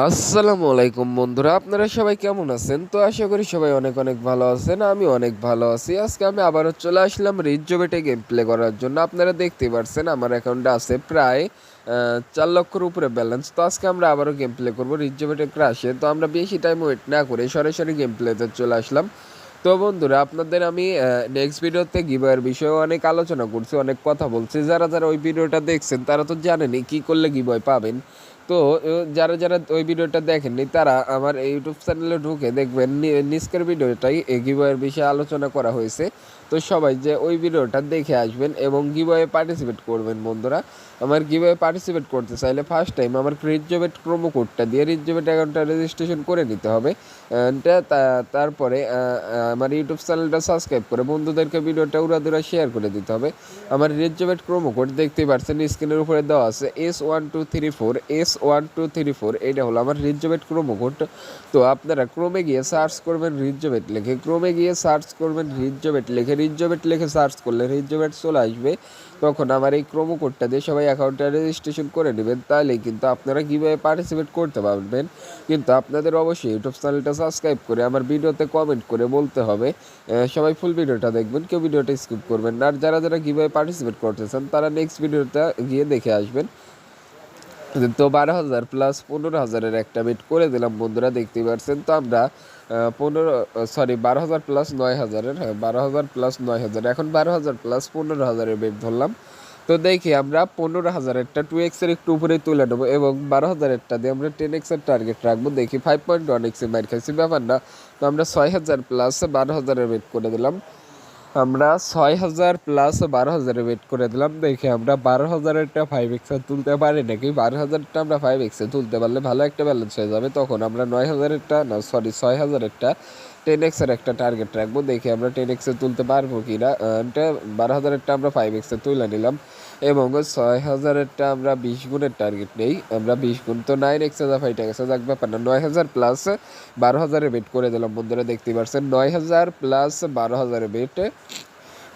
আসসালামু আলাইকুম বন্ধুরা, আপনারা সবাই কেমন আছেন? তো আশা করি সবাই অনেক অনেক ভালো আছেন, আমি অনেক ভালো আছি। আজকে আমি আবারও চলে আসলাম রিজোবেটে গেম প্লে করার জন্য। আপনারা দেখতে পারছেন, আমার অ্যাকাউন্টে আছে প্রায় চার লক্ষর উপরে ব্যালেন্স তো আজকে আমরা আবারও গেম প্লে করব রিজোবেটে ক্রাশে তো আমরা বেশি টাইম ওয়েট না করে সরাসরি গেম প্লেতে চলে আসলাম। তো বন্ধুরা, আপনাদের আমি নেক্সট ভিডিওতে গিবয়ের বিষয়ে অনেক আলোচনা করছি, অনেক কথা বলছি। যারা যারা ওই ভিডিওটা দেখছেন, তারা তো জানেনই কী করলে গিবয় পাবেন। তো যারা যারা ওই ভিডিওটা দেখেননি, তারা আমার ইউটিউব চ্যানেলে ঢুকে দেখবেন নিস্কের ভিডিওটাই এই গিবয়ের বিষয়ে আলোচনা করা হয়েছে। তো সবাই যে ওই ভিডিওটা দেখে আসবেন এবং গিবয়ে পার্টিসিপেট করবেন, বন্ধুরা। আমার গিবয়ে পার্টিসিপেট করতে চাইলে ফার্স্ট টাইম আমার রিজবেট প্রোমো কোডটা দিয়ে রিজবেট অ্যাকাউন্টটা রেজিস্ট্রেশন করে নিতে হবে। তারপরে আমার ইউটিউব চ্যানেলটা সাবস্ক্রাইব করে বন্ধুদেরকে ভিডিওটা উড়াদুরা শেয়ার করে দিতে হবে। আমার রিজবেট প্রোমো কোড দেখতেই পারছেন স্ক্রিনের উপরে দেওয়া আছে S one two three four S one two three four এইটা হলো আমার রিজবেট প্রোমো কোড তো আপনারা ক্রোমে গিয়ে সার্চ করবেন রিজবেট লিখে ক্রোমে গিয়ে সার্চ করবেন রিজবেট লিখে রিজবেট লিখে সার্চ করলে রিজবেট চলে আসবে। তখন আমার এই কোডটা দিয়ে সবাই অ্যাকাউন্টটা রেজিস্ট্রেশন করে নেবেন, তাহলেই কিন্তু আপনারা কীভাবে পার্টিসিপেট করতে পারবেন। কিন্তু আপনাদের অবশ্যই ইউটিউব চ্যানেলটা সাবস্ক্রাইব করে আমার ভিডিওতে কমেন্ট করে বলতে হবে। সবাই ফুল ভিডিওটা দেখবেন, কেউ ভিডিওটা স্কিপ করবেন আর যারা যারা কীভাবে পার্টিসিপেট করতে চান, তারা নেক্সট ভিডিওটা গিয়ে দেখে আসবেন। তো বারো হাজার প্লাস পনেরো হাজারের একটা বেট করে দিলাম। বন্ধুরা, দেখতেই পাচ্ছেন তো আমরা পনেরো সরি বারো হাজার প্লাস নয় হাজারের হ্যাঁ বারো হাজার প্লাস নয় হাজার, এখন বারো হাজার প্লাস পনেরো হাজারের বেট ধরলাম। তো দেখি আমরা পনেরো হাজারেরটা টু এক্সের একটু উপরে তুলে নেব এবং বারো হাজারেরটা দিয়ে আমরা টেন এক্সের টার্গেট রাখব। দেখি ফাইভ পয়েন্ট ওয়ান এক্সের মাইর খাইছি, ব্যাপার না। তো আমরা ছয় হাজার প্লাস বারো হাজারের বেট করে দিলাম। আমরা ছয় হাজার প্লাস বারো হাজারে ওয়েট করে দিলাম। দেখে আমরা বারো হাজারেরটা ফাইভ এক্স তুলতে পারি নাকি? বারো হাজারটা আমরা ফাইভ এক্সে তুলতে পারলে ভালো একটা ব্যালেন্স হয়ে যাবে। তখন আমরা নয় হাজারেরটা না সরি ছয় হাজারেরটা টেন এক্সের একটা টার্গেট রাখব, দেখি আমরা টেন এক্সে তুলতে পারব কি না এটা বারো হাজারেরটা আমরা ফাইভ এক্সে তুলে নিলাম। এবং ছয় হাজারেরটা আমরা বিশ গুণের টার্গেট নেই। আমরা বিশ গুণ তো নাইন এক্সে যা ফাইভ গেছে যাক ব্যাপার না। নয় হাজার প্লাস বারো হাজারে বেট করে দিলাম, বন্ধুরা দেখতে পারছেন। নয় হাজার প্লাস বারো হাজারে বেট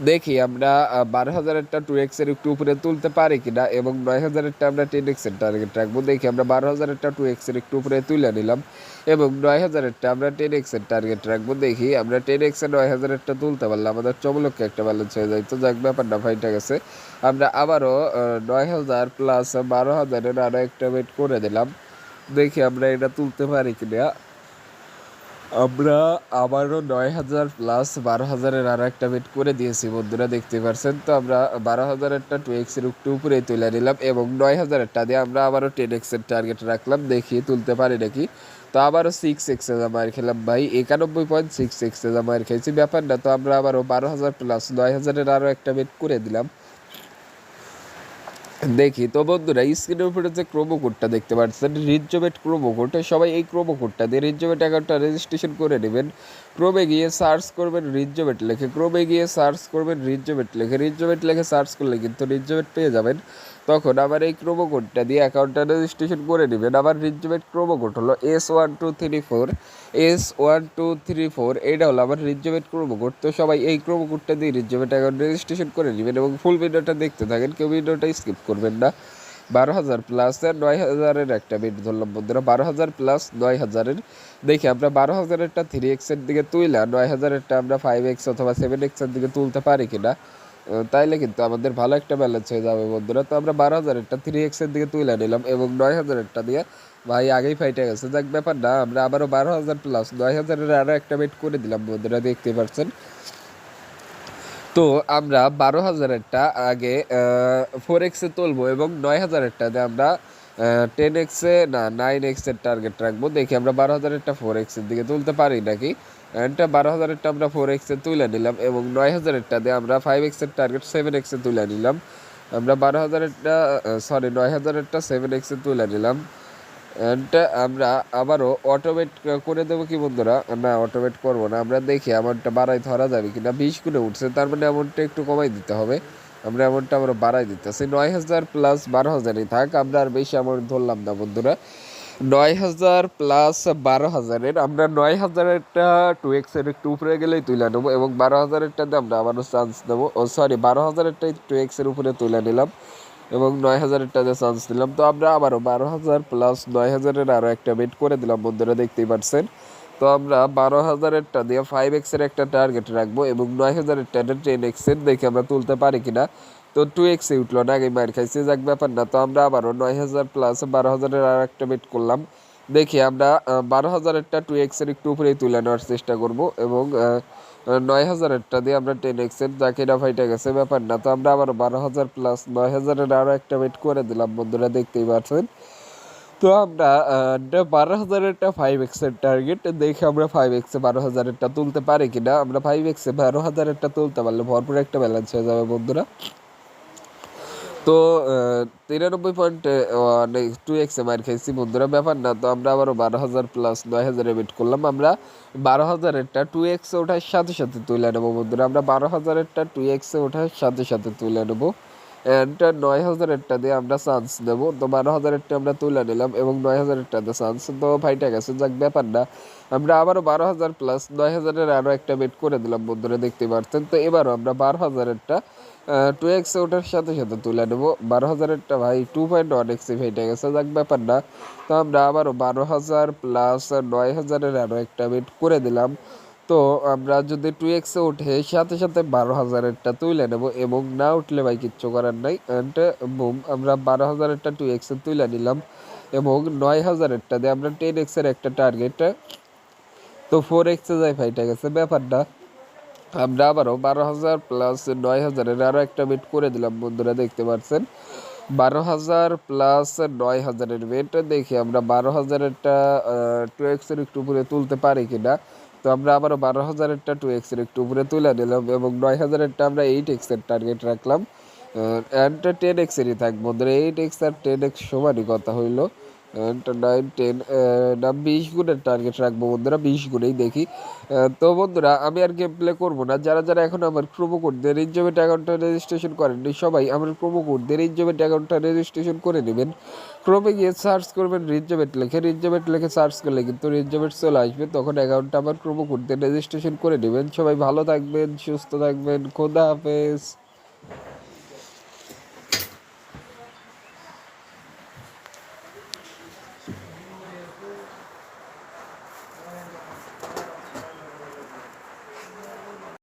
দেখি আমরা বারো হাজারেরটা টু এক্সের একটু উপরে তুলতে পারি কিনা এবং নয় হাজারেরটা আমরা টেন এক্সের টার্গেট রাখব। দেখি আমরা বারো হাজারেরটা টু এক্সের একটু উপরে তুলে নিলাম এবং নয় হাজারেরটা আমরা টেন এক্সের টার্গেট রাখব। দেখি আমরা টেন এক্সের নয় হাজারেরটা তুলতে পারলাম, আমাদের চমলকে একটা ব্যালেন্স হয়ে যায়। তো যাক, ব্যাপারটা ফাইটা গেছে। আমরা আবারও নয় হাজার প্লাস বারো হাজারের আরও একটা ওয়েট করে দিলাম। দেখি আমরা এটা তুলতে পারি কিনা। আমরা আবারও নয় হাজার প্লাস বারো হাজারের আরও একটা বেট করে দিয়েছি, বন্ধুরা দেখতে পারছেন। তো আমরা বারো হাজারেরটা টু এক্সের একটু উপরে তুলে নিলাম এবং নয় হাজারেরটা দিয়ে আমরা আবারও টেন এক্সের টার্গেট রাখলাম দেখি তুলতে পারি নাকি? তো আবারও সিক্স এক্সে জামার খেলাম ভাই, একানব্বই পয়েন্ট সিক্স এক্সে জামার খেয়েছি। ব্যাপার না তো আমরা আবারও বারো হাজার প্লাস নয় হাজারের আরও একটা বেট করে দিলাম। দেখি তো বন্ধুরা স্ক্রিনের উপরে যে ক্রোমো কোডটা দেখতে পাচ্ছেন রিজবেট ক্রোমো কোড সবাই এই ক্রোমো কোডটা দিয়ে রিজবেট অ্যাকাউন্টটা রেজিস্ট্রেশন করে নেবেন। ক্রোমে গিয়ে সার্চ করবেন রিজবেট লেখে ক্রোমে গিয়ে সার্চ করবেন রিজবেট লেখে রিজবেট লেখে সার্চ করলে কিন্তু রিজবেট পেয়ে যাবেন। তখন আবার এই ক্রোমো কোডটা দিয়ে অ্যাকাউন্টটা রেজিস্ট্রেশন করে নেবেন। আবার রিজবেট ক্রোমো কোড হলো S one two three four S one two three four এটা হলো আমার রিজবেট ক্রোমো কোড। তো সবাই এই ক্রোমো কোডটা দিয়ে রিজবেট অ্যাকাউন্ট রেজিস্ট্রেশন করে নেবেন এবং ফুল ভিডিওটা দেখতে থাকেন, কেউ ভিডিওটা স্কিপ করবেন না। বারো হাজার প্লাস নয় হাজারের একটা বেট ধরলাম বন্ধুরা। বারো হাজার প্লাস নয় হাজারের। দেখি আমরা বারো হাজারেরটা থ্রি এক্সের দিকে তুইলা, নয় হাজারেরটা আমরা ফাইভ এক্স অথবা সেভেন এক্সের দিকে তুলতে পারি কিনা তাইলে কিন্তু আমাদের ভালো একটা ব্যালেন্স হয়ে যাবে বন্ধুরা। তো আমরা বারো হাজারেরটা থ্রি এক্সের দিকে তুলে নিলাম এবং নয় হাজারেরটা দিয়ে ভাই আগেই ফাইটে গেছে। যাক, ব্যাপার না, আমরা আবারও বারো হাজার প্লাস নয় হাজারের আরও একটা বেট করে দিলাম বন্ধুরা দেখতে পাচ্ছেন তো আমরা বারো হাজারেরটা আগে ফোর এক্সে তুলবো এবং নয় হাজারেরটা দিয়ে আমরা টেন এক্সে না নাইন এক্সের টার্গেট রাখব। দেখি আমরা বারো হাজারেরটা ফোর এক্সের দিকে তুলতে পারি নাকি? এটা বারো হাজারেরটা আমরা ফোর এক্সে তুলে নিলাম এবং নয় হাজারেরটা দিয়ে আমরা ফাইভ এক্সের টার্গেট সেভেন এক্সে তুলে নিলাম। আমরা বারো হাজারেরটা সরি নয় হাজারেরটা সেভেন এক্সে তুলে নিলাম। And আমরা আবারও অটোমেট করে দেবো কি বন্ধুরা? না অটোমেট করব না। আমরা দেখি অ্যামাউন্টটা বাড়াই ধরা যাবে কিনা। বিশ গুণে উঠছে, তার মানে অ্যামাউন্টটা একটু কমাই দিতে হবে। আমরা অ্যামাউন্টটা আমরা বাড়াই দিতেছি। নয় হাজার প্লাস বারো হাজারই থাক, আমরা আর বেশি অ্যামাউন্ট ধরলাম না বন্ধুরা। নয় হাজার প্লাস বারো হাজারের, আমরা নয় হাজারেরটা টু এক্সের একটু উপরে গেলেই তুলে নেব এবং বারো হাজারেরটাতে আমরা আবারও চান্স নেব ও সরি বারো হাজারেরটাই টু এক্সের উপরে তুলে নিলাম। এবং নয় হাজারেরটাতে চান্স দিলাম। তো আমরা আবারও বারো হাজার প্লাস নয় হাজারের আরও একটা বেট করে দিলাম, বন্ধুরা দেখতেই পাচ্ছেন। তো আমরা বারো হাজারেরটা দিয়ে ফাইভ এক্সের একটা টার্গেট রাখব এবং নয় হাজারেরটা টেন এক্সের দেখে আমরা তুলতে পারি কিনা। তো টু এক্সে উঠল না, আগে মার খাইছে, যাক ব্যাপার না। তো আমরা আবারও নয় হাজার প্লাস বারো হাজারের আর একটা বেট করলাম। দেখি আমরা বারো হাজারেরটা টু এক্সের একটু উপরেই তুলে নেওয়ার চেষ্টা করব এবং নয় হাজারেরটা দিয়ে আমরা টেন এক্সের যাকে না ফাইটে গেছে, ব্যাপার না। তো আমরা আবার বারো হাজার প্লাস নয় হাজারের আরও একটা বেট করে দিলাম, বন্ধুরা, দেখতেই পাচ্ছেন। তো আমরা বারো হাজারেরটা ফাইভ এক্সের টার্গেট দেখে আমরা ফাইভ এক্সে বারো হাজারেরটা তুলতে পারি কিনা। আমরা ফাইভ এক্সে বারো হাজারেরটা তুলতে পারলে ভরপুর একটা ব্যালেন্স হয়ে যাবে, বন্ধুরা। তো তিরানব্বই পয়েন্ট টু এক্স এক্সে মার খাইছি বন্ধুরা, ব্যাপার না। তো আমরা আবারও বারো হাজার প্লাস নয় হাজারে বেট করলাম। আমরা বারো হাজারেরটা টু এক্সে ওঠার সাথে সাথে তুলে নেব বন্ধুরা। আমরা বারো হাজারেরটা টু এক্সে ওঠার সাথে সাথে তুলে নেব। অ্যান্ড নয় হাজারেরটা দিয়ে আমরা চান্স নেব। তো বারো হাজারেরটা আমরা তুলে নিলাম এবং নয় হাজারেরটাতে চান্স তো ফাইটা গেছে, যাক ব্যাপার না। আমরা আবারও বারো হাজার প্লাস নয় হাজারের আরও একটা বেট করে দিলাম বন্ধুরা, দেখতে পাচ্ছেন তো এবারও আমরা বারো হাজারেরটা টু এক্স ওটার সাথে সাথে তুলে নেব। বারো হাজারেরটা ভাই টু পয়েন্ট ওয়ান এক্সে ফেটে গেছে, যাক ব্যাপার না। তো আমরা আবারও বারো হাজার প্লাস নয় হাজারের আরও একটা বেট করে দিলাম। তো আমরা যদি টু এক্সে উঠে সাথে সাথে বারো হাজারেরটা তুলে নেব এবং না উঠলে ভাই কিচ্ছু করার নাই। অ্যান্ড বুম আমরা বারো হাজারেরটা টু এক্সে তুলে নিলাম এবং নয় হাজারেরটা দিয়ে আমরা টেন এক্সের একটা টার্গেট তো ফোর এক্সে যাই ফাইটা গেছে ব্যাপারটা আমরা আবারও বারো হাজার প্লাস নয় হাজারের আরও একটা বেট করে দিলাম, বন্ধুরা, দেখতে পাচ্ছেন। বারো হাজার প্লাস নয় হাজারের বেট দেখি আমরা বারো হাজারেরটা টু এক্সের একটু উপরে তুলতে পারি কিনা। তো আমরা আবারও বারো হাজারেরটা টু এক্সের একটু উপরে তুলে নিলাম এবং নয় হাজারেরটা আমরা এইট এক্সের টার্গেট রাখলাম। অ্যান্ড টেন এক্সেরই থাকব বন্ধুরা এইট এক্স আর টেন এক্স সমানই কথা হইল। নাইন টেন না, বিশ গুণের টার্গেট রাখব বন্ধুরা, বিশ গুণেই দেখি। তো বন্ধুরা, আমি আর গেম প্লে করব না। যারা যারা এখন আমার প্রোমো কোড দিয়ে রিজমেট অ্যাকাউন্টটা রেজিস্ট্রেশন করেননি, সবাই আমার প্রোমো কোড দিয়ে রিজমেট অ্যাকাউন্টটা রেজিস্ট্রেশন করে নেবেন। ক্রমে গিয়ে সার্চ করবেন রিজমেট লেখে। রিজমেট লেখে সার্চ করলে কিন্তু রিজমেট চলে আসবে। তখন অ্যাকাউন্টটা আমার প্রোমো কোড দিয়ে রেজিস্ট্রেশন করে নেবেন। সবাই ভালো থাকবেন, সুস্থ থাকবেন, খোদা হাফেজ।